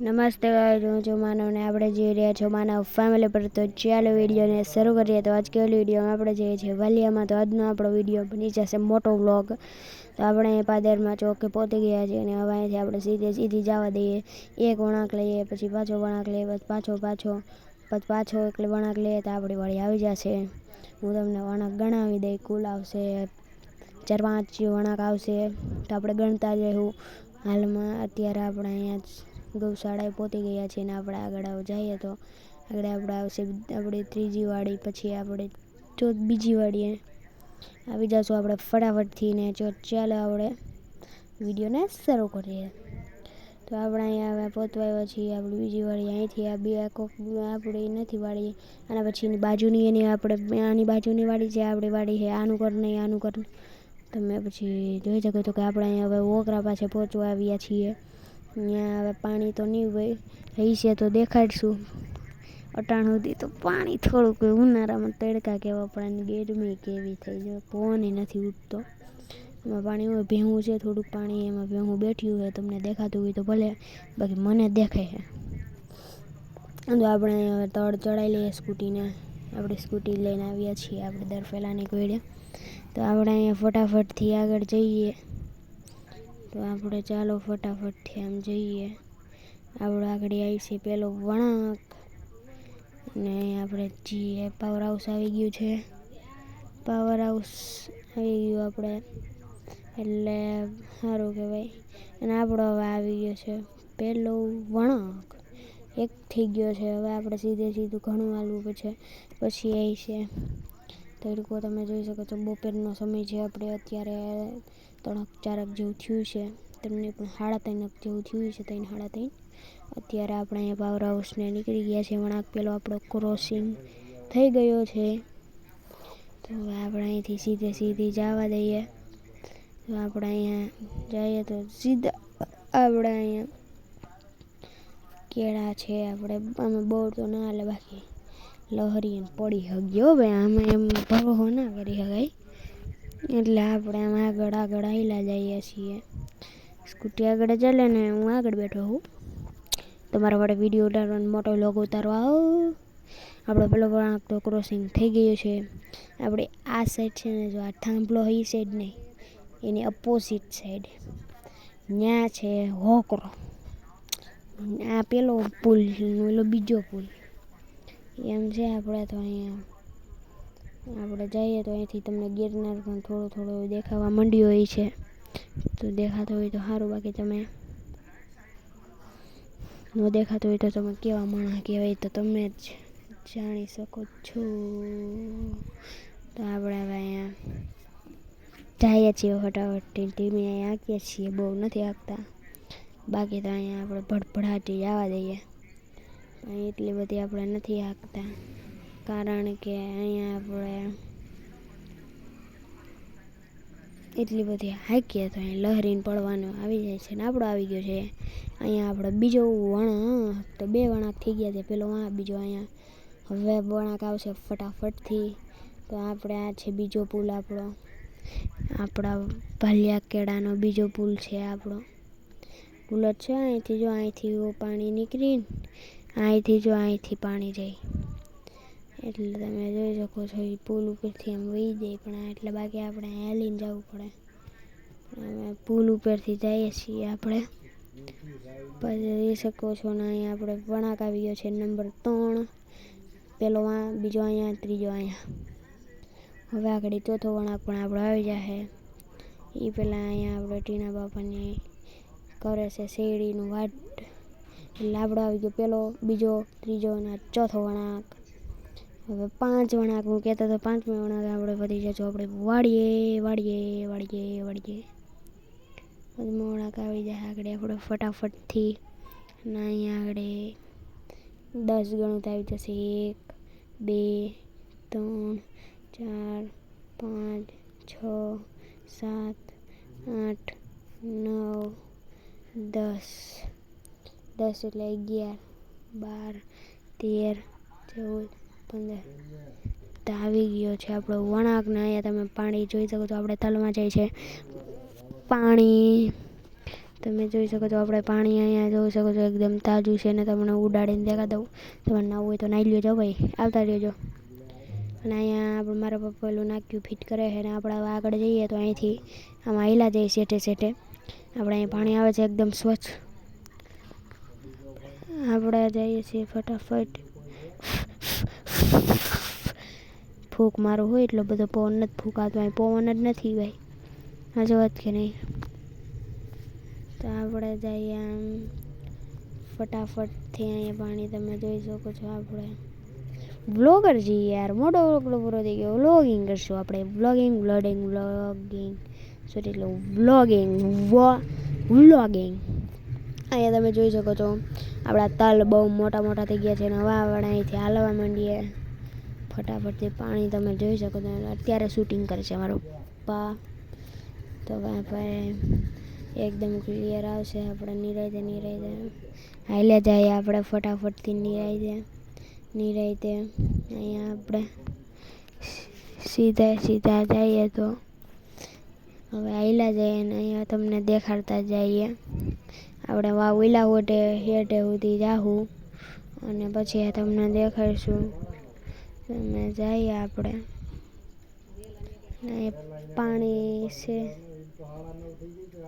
નમસ્તે guys, હું છું માનવ ને આપણે જોઈ રહ્યા છો માનવ ફેમિલી પર તો ચાલો વિડીયોને શરૂ કરીએ. તો આજ કેલી વિડીયોમાં આપણે જઈએ છીએ વાલિયામાં. તો આજનો આપણો વીડિયો બની જશે મોટો વ્લોગ તો આપણે પાદરમાં ચોકે પહોંચી ગયા છીએ અને હવે અહીંથી આપણે સીધે સીધી જવા દઈએ. એક વળાંક લઈએ પછી પાછો વળાંક લઈએ પછી પાછો પાછો પછી પાછો એટલે વળાંક લઈએ તો આપણી વાળી આવી જશે. હું તમને વળાંક ગણાવી દઈ કુલ આવશે ચાર પાંચ વળાંક આવશે. તો આપણે ગણતા જઈશું હાલમાં અત્યારે આપણે અહીંયા ગૌશાળાએ પહોંચી ગયા છીએ ને આપણે આગળ જઈએ તો આગળ આપણે આવશે આપણે ત્રીજી વાડી, પછી આપણે ચોથ, બીજી વાડીએ આવી જશું આપણે ફટાફટથી ને જો ચાલો આપણે વિડીયોને શરૂ કરીએ. તો આપણે અહીંયા હવે પહોંચવા આવ્યા છીએ, આપણી બીજી વાળી અહીંથી, આ બે કોક આપણી નથી વાળી અને પછીની બાજુની એની આપણે, આની બાજુની વાળી છે, આપણી વાળી છે, આનું કર નહીં, આનું કર તમે પછી જોઈ શકો છો કે આપણે અહીંયા હવે ઓકરા પાસે પહોંચવા આવ્યા છીએ. અહીંયા હવે પાણી તો નહીં હોય હશે તો દેખાડશું. અટાણ સુધી તો પાણી થોડુંક ઉનાળામાં તડકા કેવા પણ ગરમી કેવી થઈ જાય. પવન નથી ઉઠતો એમાં પાણી હોય, ભેહું છે થોડુંક પાણી, એમાં ભેહું બેઠ્યું હોય, તમને દેખાતું હોય તો ભલે, બાકી મને દેખાય છે. તો આપણે તળ ચડાવી લઈએ સ્કૂટીને. આપણે સ્કૂટી લઈને આવ્યા છીએ, આપણે દર પહેલાંની કોઈડે તો આપણે અહીંયા ફટાફટથી આગળ જઈએ. તો આપણે ચાલો ફટાફટથી આમ જઈએ. આપણે આગળ આવી છે પેલો વણાંક. અને આપણે જીએ પાવર હાઉસ આવી ગયું છે. પાવર હાઉસ આવી ગયું આપણે. એટલે સારું કહેવાય. અને આપણો હવે આવી ગયો છે પહેલો વણાંક. એક થઈ ગયો છે. હવે આપણે સીધે સીધું ઘણું હાલવું પછી પછી આવી છે. તડકો તમે જોઈ શકો છો બપોરનો સમય છે. આપણે અત્યારે ત્રણક ચારક જેવું થયું છે. તમને પણ સાડા ત્રણક જેવું થયું છે ત્રણ સાડા ત્રણ. અત્યારે આપણે અહીંયા પાવર હાઉસને નીકળી ગયા છે. વળાંક પેલો આપણો ક્રોસિંગ થઈ ગયો છે. તો હવે આપણે અહીંથી સીધે સીધી જવા દઈએ. તો આપણે અહીંયા જઈએ તો સીધા આપણે અહીંયા કેળા છે. આપણે અમે બહુ તો ના હાલે, બાકી લહરી પડી હગ્યો ભાઈ. આમાં એમ ભરોહો ના કરી શકાય. એટલે આપણે આમ આગળ આગળ હાલ્યા જઈએ છીએ. સ્કૂટી આગળ ચાલે ને હું આગળ બેઠો હું તમારા માટે વીડિયો ઉતારવાનો મોટો લોગ ઉતારવા આવો આપણો પેલો વળાંક તો ક્રોસિંગ થઈ ગયો છે. આપણે આ સાઈડ છે ને જો આ થાંભલો એ સાઈડ નહીં, એની અપોઝિટ સાઈડ ત્યાં છે હોકરો. આ પેલો પુલ, પેલો બીજો પુલ. એમ છે આપણે તો અહીંયા આપણે જઈએ તો અહીંથી તમને ગિરનાર પણ થોડો થોડો દેખાવા માંડ્યો હોય છે. તો દેખાતો હોય તો સારું, બાકી તમે ન દેખાતો હોય તો તમે કેવા માણસ કહેવાય તો તમે જ જાણી શકો છો. તો આપણે હવે અહીંયા જઈએ છીએ ફટાફટ ધીમે અહીંયા આંકીએ છીએ, બહુ નથી આંકતા બાકી તો અહીંયા આપણે ભડભડાટી જવા દઈએ. અહીં એટલી બધી આપણે નથી હાંકતા કારણ કે અહીંયા આપણે એટલી બધી હાકીએ તો અહીં લહેરીને પડવાનું આવી જાય છે ને આપણો આવી ગયો છે. અહીંયા આપણે બીજો વણ તો બે વણાક થઈ ગયા છે. પેલો આ, બીજો અહીંયા. હવે વણાક આવશે ફટાફટથી. તો આપણે આ છે બીજો પુલ આપણો. આપણા ભાલિયા કેળાનો બીજો પુલ છે આપણો. પુલ જ છે અહીંથી જો અહીંથી પાણી નીકળીને, અહીંથી જો અહીંથી પાણી જાય. એટલે તમે જોઈ શકો છો એ પુલ ઉપરથી આમ વહી જાય, પણ એટલે બાકી આપણે હેલીને જવું પડે. અમે પુલ ઉપરથી જઈએ છીએ આપણે. પછી જોઈ શકો છો ને અહીંયા આપણે વણાક આવી ગયો છે નંબર ત્રણ. પેલો આ, બીજો અહીંયા, ત્રીજો અહીંયા. હવે આગળ ચોથો વણાક પણ આપણો આવી જશે એ પહેલાં અહીંયા આપણે ટીના બાપાની કરે છે શેરડીનું વાટ. એટલે આપણો આવી ગયો પેલો, બીજો, ત્રીજો અને ચોથો વળાંક. હવે પાંચ વળાંક હું કહેતો તો પાંચમો વળાંક આપણે વધી જશું આપણે વાળીએ વાળીએ વાળીએ વાળીએ પાંચમો વળાંક આવી જાય આગળ, આપણે ફટાફટથી અને અહીંયા આગળ દસ ગણું તો આવી જશે. એક, બે, ત્રણ, ચાર, પાંચ, છ, સાત, આઠ, નવ, દસ. દસ એટલે અગિયાર, બાર, તેર, ચૌદ તો આવી ગયો છે આપણો વણાકને. અહીંયા તમે પાણી જોઈ શકો છો, આપણે તલમાં જાય છે. પાણી, તમે જોઈ શકો છો, આપણે પાણી અહીંયા જોઈ શકો છો, એકદમ તાજું છે ને તમને ઉડાડીને દેખા દઉં. તમારે નાવું હોય તો નાહી લેજો ભાઈ, આવતા રહેજો. અને અહીંયા આપણે મારા પપ્પા પેલું નાખ્યું, ફિટ કરે છે ને આપણે આગળ જઈએ તો અહીંથી આમાં હિલા જઈએ સેટે સેટે આપણે અહીં પાણી આવે છે, એકદમ સ્વચ્છ. આપણે જઈએ છીએ ફટાફટ. ફૂંક મારું હોય એટલો બધો પવન નથી ફૂંકાતો, અહીં પવન જ નથી ભાઈ. હાજુ વાત કે નહીં. તો આપણે જઈએ આમ ફટાફટથી અહીંયા પાણી તમે જોઈ શકો છો આપણે. વ્લોગર જઈએ યાર, મોટો આપણો પૂરો થઈ ગયો. વ્લોગિંગ કરશું આપણે. વ્લોગિંગ બ્લોડિંગ વ્લોગિંગ સોરી એટલે વ્લોગિંગ વ્લોગિંગ અહીંયા તમે જોઈ શકો છો. આપણા તલ બહુ મોટા મોટા થઈ ગયા છે અને હવે આપણે અહીંથી હાલવા માંડીએ. ફટાફટથી પાણી તમે જોઈ શકો છો. અત્યારે શૂટિંગ કરે છે મારો પપ્પા. તો આપણે એકદમ ક્લિયર આવશે આપણે નિરાયતે નિરાયતે. હાલે જાય આપણે ફટાફટથી નિરાયતે. નિરાયતે અહીંયા આપણે સીધા સીધા જઈએ તો. હવે આયલા જઈએ ને અહીંયા તમને દેખાડતા જઈએ. આપણે વાવ ઉલા હોટે હેઠે સુધી જાહું. અને પછી તમને દેખાડીશું. તમે જઈએ આપણે. ને પાણી છે.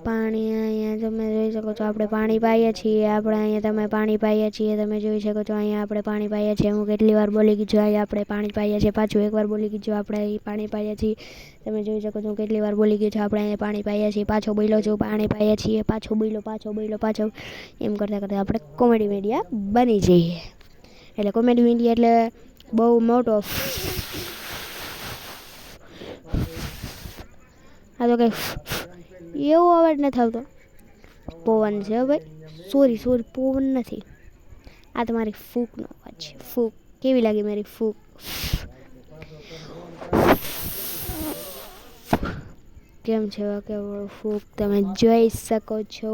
પાણી અહીંયા તમે જોઈ શકો છો, આપણે પાણી પાઈએ છીએ. આપણે અહીંયા તમે પાણી પાઈએ છીએ, તમે જોઈ શકો છો, અહીંયા આપણે પાણી પાઈએ છીએ. હું કેટલી વાર બોલી ગઈ છું, અહીંયા આપણે પાણી પાઈએ છીએ. પાછું એકવાર બોલી ગઈ છું, આપણે અહીં પાણી પાઈએ છીએ. તમે જોઈ શકો છો કેટલી વાર બોલી ગઈ છું, આપણે અહીંયા પાણી પાઈએ છીએ. પાછો બોલો છું, પાણી પાઈએ છીએ. પાછો બોલો પાછો બોલો પાછો. એમ કરતાં કરતાં આપણે કોમેડી મીડિયા બની જઈએ. એટલે કોમેડી મીડિયા એટલે બહુ મોટો. આ તો કંઈ એવો અવાજ નથી આવતો. પવન છે ભાઈ. સોરી સોરી પવન નથી. આ તમારી ફૂકનો અવાજ છે. ફૂક. કેવી લાગી મારી ફૂક? કેમ છે કેવો ફૂક? તમે જોઈ શકો છો.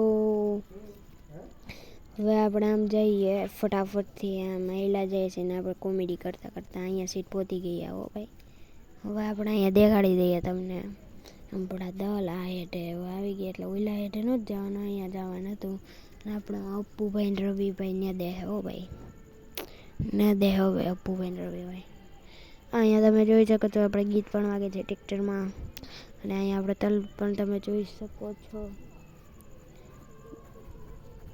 હવે આપણે આમ જઈએ, ફટાફટથી આમ હેલા જઈએ છીએ ને આપણે કોમેડી કરતાં કરતાં અહીંયા સીટ પહોંચી ગયા હો ભાઈ. હવે આપણે અહીંયા દેખાડી દઈએ તમને. આમ આપણા દલ આ હેઠે આવી ગયા એટલે ઓલા હેઠે ન જ જવાનું, અહીંયા જવાનું હતું. અને આપણે અપ્પુભાઈ ને રવિભાઈ ને દે હો ભાઈ. ને દે હવે અપ્પુભાઈ ને રવિભાઈ. અહીંયા તમે જોઈ શકો છો આપણે ગીત પણ વાગે છે ટ્રેક્ટરમાં અને અહીંયા આપણે તલ પણ તમે જોઈ શકો છો.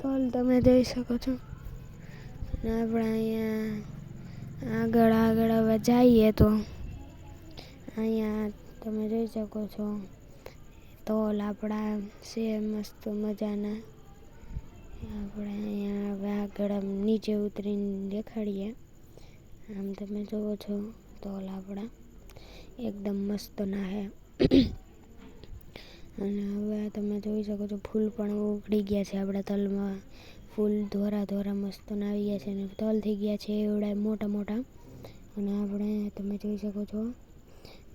તલ તમે જોઈ શકો છો. અને આપણે અહીંયા આગળ આગળ હવે જઈએ તો. અહીંયા તમે જોઈ શકો છો. તોલ આપણા છે, મસ્ત મજાના. આપણે અહીંયા હવે આગળ નીચે ઉતરીને દેખાડીએ. આમ તમે જુઓ છો, તોલ આપણા. એકદમ મસ્ત ના હે. અને હવે તમે જોઈ શકો છો, ફૂલ પણ ઉકળી ગયા છે આપણા તલમાં. ફૂલ ધોરા ધોરા મસ્ત આવી ગયા છે અને તલ થઈ ગયા છે એવડા મોટા મોટા. અને આપણે તમે જોઈ શકો છો,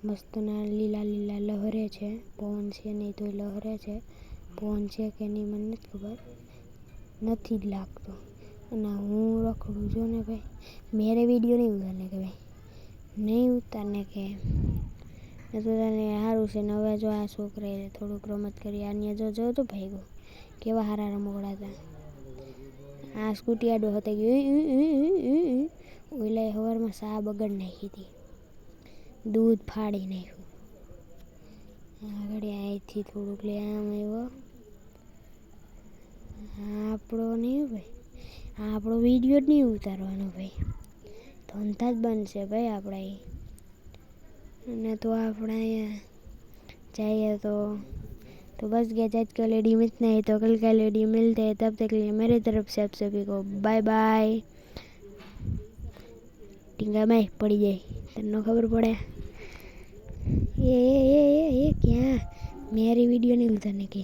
મસ્તના લીલા લીલા લહરે છે. પવન છે નહીં તો લહરે છે. પવન છે કે નહીં મને નથી ખબર. નથી જ લાગતો. અને હું રખડું છું ને ભાઈ, મેરે વીડિયો નહીં ઉતારને કે ભાઈ નહીં ઉતારને કે ને સારું છે, ને હવે જો આ છોકરાએ થોડુંક રમત કરી, આને જો જો તો ભાઈ કેવા સારા રમકડા હતા. આ સ્કૂટી આડો હતો ગયું ઓલા સવારમાં સા બગડ નાખી હતી. દૂધ ફાડી નાખ્યું. આગળ અહીંથી થોડુંક લે આમ આવ્યો આપણો નહીં ભાઈ. આપણો વીડિયો જ નહીં ઉતારવાનો ભાઈ. ધંધા જ બનશે ભાઈ આપણા અને તો આપણે અહીંયા चाहिए तो तो बस गया आज का लेडी में इतना ही तो कल का लेडी मिलते हैं तब तक के लिए मेरी तरफ से आप सभी को बाय बाय ટીંગા માય પડી જાય તને ખબર પડે એ એ એ એ ક્યાં મેરી વિડીયો નહીં ઉતારને કે